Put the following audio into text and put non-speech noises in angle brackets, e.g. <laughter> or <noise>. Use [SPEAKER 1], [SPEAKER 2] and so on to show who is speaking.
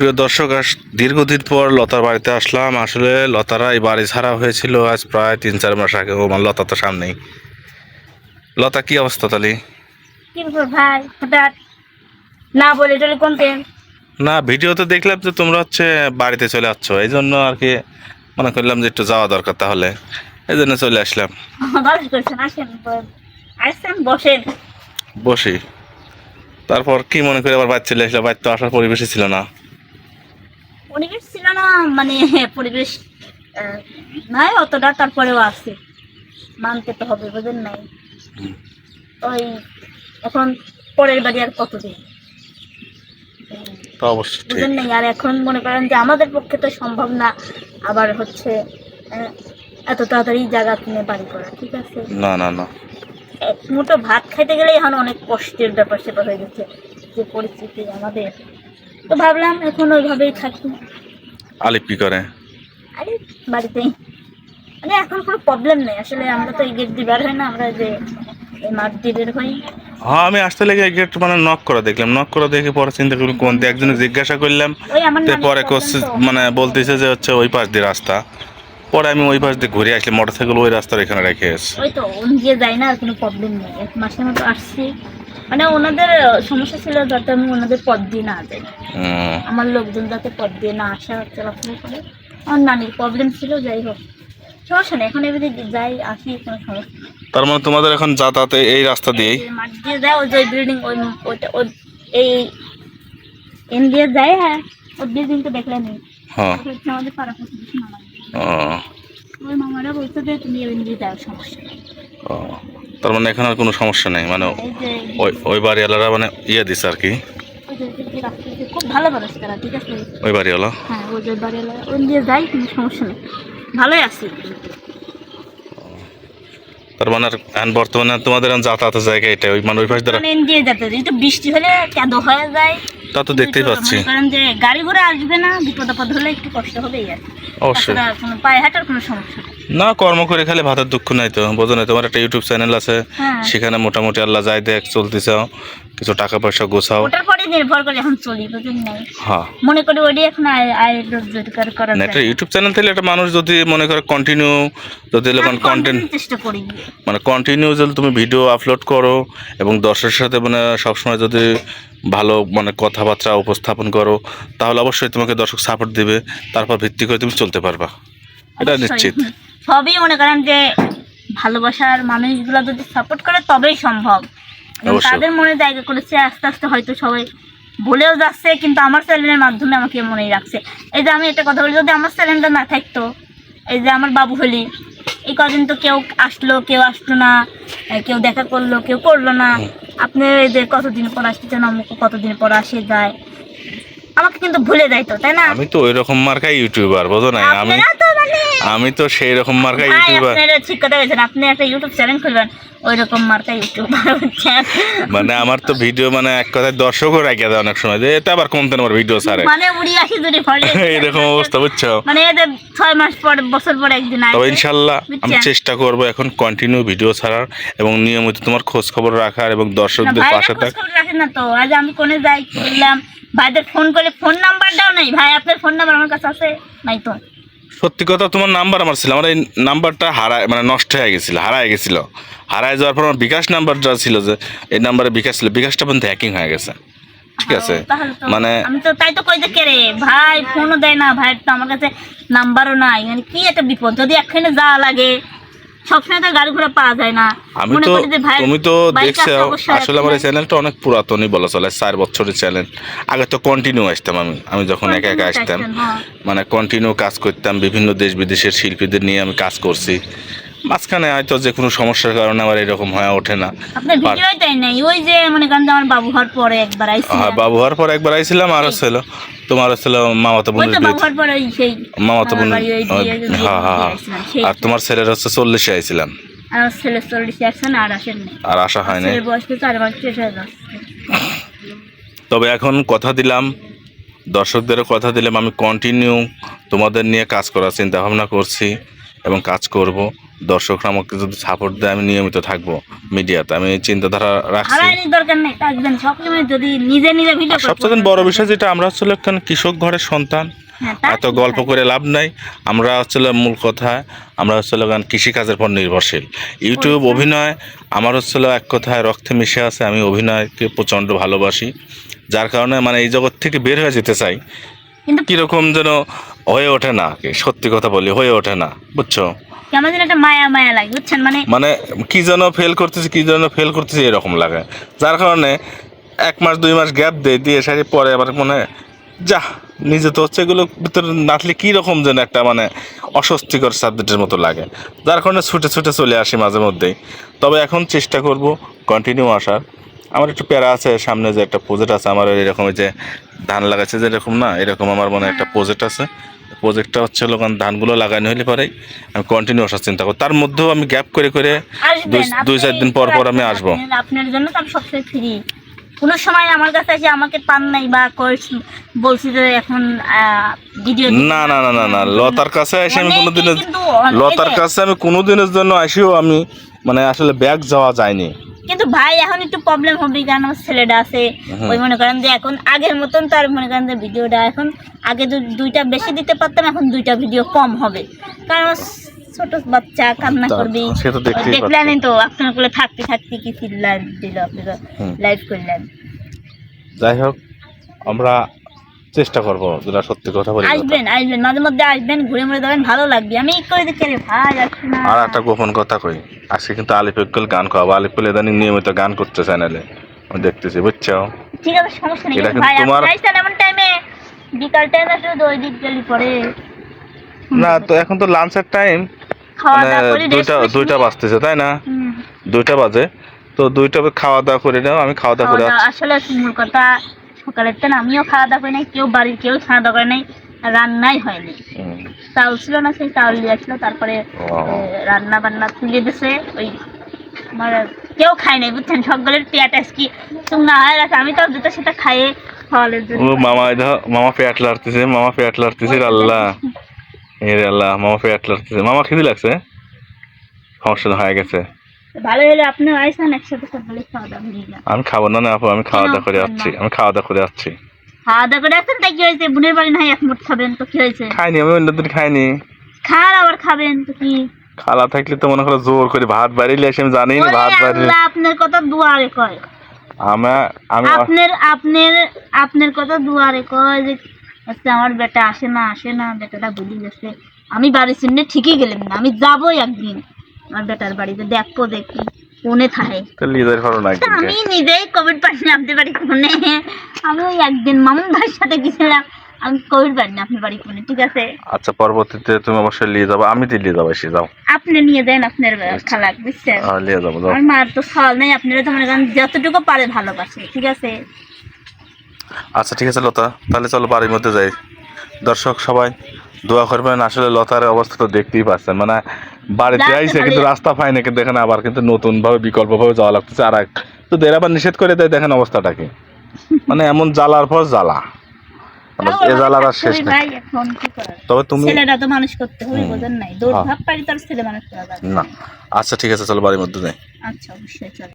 [SPEAKER 1] প্রিয় দর্শক দীর্ঘদিন পর লতার বাড়িতে আসলাম। আসলে লতারা এই বাড়ি ছাড়া হয়েছিল আজ প্রায় তিন চার মাস আগে। ও আমার লতা তো সামনেই। লতা কি অবস্থা
[SPEAKER 2] ভাই? হঠাৎ না বলে চলে কোনতেন
[SPEAKER 1] না ভিডিওতে দেখলাম যে তোমরা হচ্ছে বাড়িতে চলে আসছ। এই জন্য আর কি মনে করলাম যে একটু যাওয়া দরকার তাহলে। এই জন্য চলে আসলাম।
[SPEAKER 2] বসেন।
[SPEAKER 1] বসি। তারপর কি মনে করে আবার বাড়ি চলে আসলাম? বাড়িতে তো আসার পরিবেশই ছিল না।
[SPEAKER 2] পরিবেশ ছিল না মানে পরিবেশ নাই অতটা তারপরেও আছে। মানতে তো হবে বুঝেন নাই? ওই এখন পরের বাড়ি আর কতদিন? বুঝেন নাই? আর এখন মনে করেন যে আমাদের পক্ষে তো সম্ভব না আবার হচ্ছে এত তাড়াতাড়ি জায়গা কিনে বাড়ি করা ঠিক আছে?
[SPEAKER 1] না না না।
[SPEAKER 2] এক মুঠো ভাত খাইতে গেলে এখন অনেক কষ্টের ব্যাপার সেপার হয়ে গেছে যে পরিস্থিতি আমাদের। তো ভাবলাম এখন ওইভাবেই থাকি।
[SPEAKER 1] আলিপ কি করে?
[SPEAKER 2] আরে বাড়িতেই। মানে এখন কোনো প্রবলেম নেই আসলে আমরা তো এই গেট দিয়ে বের হই না আমরা যে এই মাঠ দিয়ে বের হই।
[SPEAKER 1] হ্যাঁ আমি আসতে লেগে গেট মানে নক করা দেখলাম নক করা দেখে পরে চিন্তা করলাম কোন দিকে একজনে জিজ্ঞাসা করলাম পরে মানে বলতেছে যে হচ্ছে ওই পাশ দিয়ে রাস্তা। পরে আমি ওই পাশ দিয়ে ঘুরে আসলে মোটর সাইকেল ওই রাস্তার এখানে রেখে এসে।
[SPEAKER 2] ওই তো গিয়ে যাই না আর কোনো প্রবলেম নেই। এক মাসের মতো আসছি। মানে ওনাদের সমস্যা ছিল যাতে আমি ওনাদের পথ দিয়ে না যাই। আমার লোকজন যাতে পথ দিয়ে না আসা চলাফেরা করে। আমার নানির প্রবলেম ছিল যাই হোক। সমস্যা নেই এখন এবারে যাই আসি কোনো সমস্যা
[SPEAKER 1] তার মানে তোমাদের এখন যাতায়াতে এই রাস্তা দিয়েই?
[SPEAKER 2] মাঠ দিয়ে যায় ওই যে বিল্ডিং ওই ওইটা ওই এই এন দিয়ে যায় হ্যাঁ। ওই বিল্ডিং তো দেখলে নেই
[SPEAKER 1] হ্যাঁ।
[SPEAKER 2] আমাদের পাড়া প্রতিবেশী মামা
[SPEAKER 1] ও,
[SPEAKER 2] ওই মামারা বলতো যে তুমি এন দিয়ে যাও সমস্যা নেই।
[SPEAKER 1] ও। তার মানে এখানে আর কোনো সমস্যা নেই মানে ওই ওই বাড়িওয়ালারা মানে ইয়ে দিছে আর কি।
[SPEAKER 2] ওই যে যে রাস্তা দিয়ে খুব ভালো মানুষ তারা ঠিক আছে?
[SPEAKER 1] ওই বাড়িওয়ালা?
[SPEAKER 2] হ্যাঁ ওই যে বাড়ি ওই দিয়ে যাই কোনো সমস্যা নেই। ভালোই আছি।
[SPEAKER 1] তার মানে আর বর্তমানে তোমাদের যাতায়াতের জায়গা এটা ওই মানে ওই পাশ দ্বারা
[SPEAKER 2] মানে দিয়ে বৃষ্টি হলে কাদো হয়ে যায়।
[SPEAKER 1] তা তো দেখতেই পাচ্ছি।
[SPEAKER 2] যে গাড়ি ঘোড়া আসবে না বিপদ আপদ হলে একটু কষ্ট হবেই আর কি।
[SPEAKER 1] অবশ্যই।
[SPEAKER 2] পায়ে হাঁটার কোনো সমস্যা
[SPEAKER 1] না কর্ম করে খালি ভাতের দুঃখ নাই তো। বোঝো না তোমার একটা ইউটিউব চ্যানেল আছে।
[SPEAKER 2] হ্যাঁ।
[SPEAKER 1] সেখানে মোটামুটি আল্লাহ যাই দেখ চলতেছাও কিছু টাকা পয়সা গোছাও।
[SPEAKER 2] ওটার পরে নির্ভর করে এখন চলি বুঝলেন নাই?
[SPEAKER 1] হ্যাঁ।
[SPEAKER 2] মনে করি ওটাই এখন আয় রোজগার করা
[SPEAKER 1] না একটা ইউটিউব চ্যানেল থেকে একটা মানুষ যদি মনে করে কন্টিনিউ যদি এরকম কন্টেন্ট
[SPEAKER 2] চেষ্টা করি।
[SPEAKER 1] মানে কন্টিনিউ যদি তুমি ভিডিও আপলোড করো এবং দর্শকের সাথে মানে সবসময় যদি ভালো মানে কথাবার্তা উপস্থাপন করো তাহলে অবশ্যই তোমাকে দর্শক সাপোর্ট দিবে তারপর ভিত্তি করে তুমি চলতে পারবা। এটা নিশ্চিত।
[SPEAKER 2] সবই মনে করেন যে ভালোবাসার মানুষগুলো যদি সাপোর্ট করে তবেই সম্ভব। তাদের মনে জায়গা করেছে আস্তে আস্তে হয়তো সবাই ভুলেও যাচ্ছে কিন্তু আমার চ্যানেলের মাধ্যমে আমাকে মনেই রাখছে। এই যে আমি একটা কথা বলি যদি আমার চ্যানেলটা না থাকতো এই যে আমার বাবু হলি এই কদিন তো কেউ আসলো কেউ আসলো না কেউ দেখা করল কেউ করল না। আপনি এদের যে কতদিন পর আসতেছেন আমাকে কতদিন পর আসে যায়। আমাকে কিন্তু ভুলে যাইতো তাই না?
[SPEAKER 1] আমি তো ওই রকম মার্কা ইউটিউবার বোঝো না আমি আমি তো সেই রকম মার্কাই
[SPEAKER 2] ভাই
[SPEAKER 1] ইউটিউবার।
[SPEAKER 2] ঠিক কথা বলছেন। আপনি একটা ইউটিউব চ্যানেল খুলবেন ওই রকম মার্কা ইউটিউবার হচ্ছেন
[SPEAKER 1] মানে আমার তো ভিডিও মানে এক কথায় দর্শকও রাখিয়ে দেয় অনেক সময়। যে এটা আবার কোন আমার ভিডিও ছাড়ে?
[SPEAKER 2] মানে উড়ি আসি যদি ফলে। <laughs>
[SPEAKER 1] এইরকম অবস্থা বুঝছ?
[SPEAKER 2] মানে এদের ছয় মাস পর বছর পর একদিন
[SPEAKER 1] তবে ইনশাল্লাহ আমি চেষ্টা করব এখন কন্টিনিউ ভিডিও ছাড়ার এবং নিয়মিত তোমার খোঁজ খবর রাখার এবং দর্শকদের পাশে
[SPEAKER 2] খোঁজ খবর রাখেন না তো। আজ আমি কোনে যাই বললাম ভাইদের ফোন করলে ফোন নাম্বারটাও নেই। ভাই আপনার ফোন নাম্বার আমার কাছে আছে? নাই তো।
[SPEAKER 1] সত্যি কথা তোমার নাম্বার আমার ছিল। আমার এই নাম্বারটা হারায় মানে নষ্ট হয়ে গেছিল হারায় গেছিল। হারায় যাওয়ার পর আমার বিকাশ নাম্বারটা ছিল যে এই নাম্বারে বিকাশ ছিল। বিকাশটা পর্যন্ত হ্যাকিং হয়ে গেছে। ঠিক আছে? মানে
[SPEAKER 2] আমি তো তাই তো কই যে কে রে? ভাই ফোনও দেয় না ভাই তো আমার কাছে নাম্বারও নাই। মানে কি একটা বিপদ। যদি একখানে যাওয়া লাগে সবসময় তো গাড়ি ঘোড়া পাওয়া যায় না।
[SPEAKER 1] আমি তো তুমি তো দেখছ আসলে আমার এই চ্যানেলটা অনেক পুরাতনই বলা চলে চার বছরের চ্যানেল আগে তো কন্টিনিউ আসতাম আমি। আমি যখন একা একা আসতাম
[SPEAKER 2] হ্যাঁ।
[SPEAKER 1] মানে কন্টিনিউ কাজ করতাম বিভিন্ন দেশ বিদেশের শিল্পীদের নিয়ে আমি কাজ করছি। মাঝখানে হয়তো যে কোনো সমস্যার কারণে আমার এরকম হয়ে ওঠে না।
[SPEAKER 2] আপনার ভিডিওই তাই নাই ওই যে মনে করেন আমার বাবু হওয়ার পরে একবার আইসি
[SPEAKER 1] আর বাবু হওয়ার পর একবার আইছিলাম আর ছিল তোমার ছিল মামাতো বোনের বিয়ে
[SPEAKER 2] সেই
[SPEAKER 1] মামাতো
[SPEAKER 2] দিয়ে-
[SPEAKER 1] হ্যাঁ হ্যাঁ হ্যাঁ। আর তোমার ছেলের হচ্ছে চল্লিশে আইছিলাম।
[SPEAKER 2] আর আমার ছেলে চল্লিশে আসছেন আর আসেন নাই।
[SPEAKER 1] আর আসা হয় না
[SPEAKER 2] বয়স তো চার মাস শেষ হয়ে
[SPEAKER 1] তবে এখন কথা দিলাম দর্শকদেরও কথা দিলাম আমি কন্টিনিউ তোমাদের নিয়ে কাজ করার চিন্তা ভাবনা করছি এবং কাজ করব। দর্শকরা আমাকে যদি সাপোর্ট দেয় আমি নিয়মিত থাকব মিডিয়াতে আমি এই চিন্তাধারা রাখছি।
[SPEAKER 2] দরকার নেই থাকবেন। সবসময় যদি নিজে নিজে ভিডিও
[SPEAKER 1] সবচেয়ে বড় বিষয় যেটা আমরা একখান কৃষক ঘরের সন্তান।
[SPEAKER 2] হ্যাঁ,
[SPEAKER 1] এত গল্প করে লাভ নাই। আমরা হচ্ছে মূল কথা আমরা হচ্ছে গান কৃষিকাজের পর নির্ভরশীল। ইউটিউব। অভিনয় আমার হচ্ছে এক কথায় রক্তে মিশে আছে আমি অভিনয়কে প্রচণ্ড ভালোবাসি। যার কারণে মানে এই জগৎ থেকে বের হয়ে যেতে চাই।
[SPEAKER 2] কিন্তু
[SPEAKER 1] কীরকম যেন হয়ে ওঠে না সত্যি কথা বলি হয়ে ওঠে না বুঝছ?
[SPEAKER 2] কেমন যেন একটা মায়া মায়া লাগে বুঝছেন? মানে
[SPEAKER 1] মানে কি যেন ফেল করতেছি কি যেন ফেল করতেছি এরকম লাগে। যার কারণে এক মাস দুই মাস গ্যাপ দেয় দিয়ে সারি পরে আবার মনে হয়, যা নিজে তো হচ্ছে এগুলো ভিতরে নাচলে কী রকম যেন একটা মানে অস্বস্তিকর সাবজেক্টের মতো লাগে। যার কারণে ছুটে ছুটে চলে আসি মাঝে মধ্যেই। তবে এখন চেষ্টা করব কন্টিনিউ আসার। আমার একটু প্যারা আছে সামনে যে একটা প্রজেক্ট আছে আমার এরকম যে ধান লাগাচ্ছে যে এরকম না এরকম আমার মনে হয় একটা প্রজেক্ট আছে। প্রজেক্টটা হচ্ছে কারণ ধানগুলো লাগানো হলে পরে আমি কন্টিনিউ আসার চিন্তা করি। তার মধ্যেও আমি গ্যাপ করে করে দুই দুই চার দিন পর পর আমি আসব।
[SPEAKER 2] আপনার- জন্য তো আমি সবসময় ফ্রি কোনো সময় আমার কাছে এসে আমাকে পান নাই বা বলছি যে এখন ভিডিও
[SPEAKER 1] না না না না না লতার কাছে এসে আমি
[SPEAKER 2] অনেকেই
[SPEAKER 1] কোনোদিনের লতার কাছে আমি কোনোদিনের জন্য আসিও আমি মানে আসলে ব্যাগ যাওয়া যায়নি।
[SPEAKER 2] কিন্তু ভাই এখন একটু প্রবলেম হবে কারণ আমার ছেলেটা আছে। ওই মনে করেন যে এখন আগের মতন তো আর মনে করেন যে ভিডিওটা এখন আগে দুইটা বেশি দিতে পারতাম এখন দুইটা ভিডিও কম হবে। কারণ ছোট বাচ্চা কান্না করবি।
[SPEAKER 1] দেখলেন তো
[SPEAKER 2] তো আপনার কোলে থাকতে থাকতে কি লাইভ দিল আপনারা
[SPEAKER 1] হুম।
[SPEAKER 2] লাইভ করলেন।
[SPEAKER 1] যাই হোক আমরা চেষ্টা করব যেটা সত্যি কথা বলি
[SPEAKER 2] আসবেন আসবেন মাঝে মধ্যে আসবেন ঘুরে মুড়ে যাবেন ভালো লাগবে। আমি করে দেখে রে ভাই
[SPEAKER 1] আর একটা গোপন কথা কই আজকে কিন্তু আলিফ ইকবাল গান খাওয়াবো। আলিফ ইকবাল ইদানিং নিয়মিত গান করতে চ্যানেলে আমি দেখতেছি বুঝছ?
[SPEAKER 2] ঠিক আছে সমস্যা নেই
[SPEAKER 1] এটা কিন্তু তোমার-
[SPEAKER 2] এমন টাইমে বিকাল টাইমে তো ওই দিক গেলি পরে।
[SPEAKER 1] না তো এখন তো লাঞ্চের টাইম
[SPEAKER 2] খাওয়া
[SPEAKER 1] মানে
[SPEAKER 2] দাওয়া করে
[SPEAKER 1] দুইটা দুইটা বাজতেছে তাই না? দুইটা বাজে। তো দুইটা খাওয়া দাওয়া করে নাও আমি খাওয়া দাওয়া করে
[SPEAKER 2] আসলে মূল কথা। সকালের টাইম আমিও খাওয়া দাওয়া করি নাই কেউ বাড়ির কেউ খাওয়া দাওয়া করে নাই রান্নাই হয়নি। চাউল ছিল না সেই চাউল দিয়ে আসলো তারপরে রান্না বান্না তুলে দিছে ওই আমার কেউ খায় নাই বুঝছেন? সকলের পেট আজকি চুঙ্গা হয়ে গেছে আমি তো দুটো সেটা খাইয়ে খাওয়ালের জন্য।
[SPEAKER 1] ও মামা দেখো মামা পেট লাড়তেছে মামা পেট লাড়তেছে আল্লাহ। আল্লাহ মামা পেট লাড়তেছে। মামা খিদে লাগছে? সমস্যা হয়ে গেছে।
[SPEAKER 2] ভালো হলে আপনি আইসেন একসাথে সকলে খাওয়া দাওয়া
[SPEAKER 1] আমি খাব না না আপু আমি খাওয়া দাওয়া করে আসছি আমি খাওয়া দাওয়া করে আসছি।
[SPEAKER 2] খাওয়া দাওয়া করে আসেন তাই কি হয়েছে? বোনের বাড়ি নাই এক মুঠ খাবেন তো কি হয়েছে?
[SPEAKER 1] খাইনি আমি খাইনি।
[SPEAKER 2] আবার খাবেন তো কি?
[SPEAKER 1] খালা থাকলে তো মনে করো জোর করে ভাত বাড়িলে এসে আমি জানি না ভাত বাড়ি
[SPEAKER 2] আল্লাহ, আপনার কথা দুয়ারে কয়।
[SPEAKER 1] আমার আমি
[SPEAKER 2] আপনার আপনার আপনার কথা দুয়ারে কয় যে আচ্ছা আমার বেটা আসে না আসে না বেটাটা ভুলে গেছে। আমি বাড়ির সামনে ঠিকই গেলাম না আমি যাবোই একদিন। আমার বেটার বাড়িতে। দেখব দেখি কোনে থাকে। আমি নিজেই কোভিড আপনার বাড়ি কোনে আমি একদিন মামুন ভাইয়ের সাথে গেছিলাম। আমি কোভিড আপনার বাড়ি কোনে ঠিক আছে?
[SPEAKER 1] আচ্ছা পরবর্তীতে তুমি অবশ্যই নিয়ে যাব। আমি তো নিয়ে যাব এসে যাও।
[SPEAKER 2] আপনি নিয়ে দেন আপনার খালাক বুঝছেন?
[SPEAKER 1] আহ, নিয়ে যাব
[SPEAKER 2] আমার মার তো নেই আপনারা তো মনে করেন যতটুকু পারে ভালোবাসে ঠিক আছে?
[SPEAKER 1] আচ্ছা ঠিক আছে লতা। তাহলে চলো বাড়ির মধ্যে যাই। দর্শক সবাই দোয়া করবেন আসলে লতার অবস্থা তো দেখতেই পাচ্ছেন। মানে বাড়িতে আইসে কিন্তু রাস্তা পায় না কিন্তু দেখেন আবার কিন্তু নতুন ভাবে বিকল্প ভাবে যাওয়া লাগতেছে। আর এক তো এরা আবার নিষেধ করে দেয় দেখেন অবস্থাটাকে মানে এমন জ্বালার পর জ্বালা। মানে এ জ্বালার আর শেষ নেই। তবে তুমি
[SPEAKER 2] ছেলেটা তো মানুষ করতে হবে বোঝেন নাই। দৌড়
[SPEAKER 1] হ্যাঁ।
[SPEAKER 2] ভাব পারি তার ছেলে মানুষ করা যাবে
[SPEAKER 1] না। আচ্ছা ঠিক আছে চলো বাড়ির মধ্যে যাই।
[SPEAKER 2] আচ্ছা অবশ্যই চল।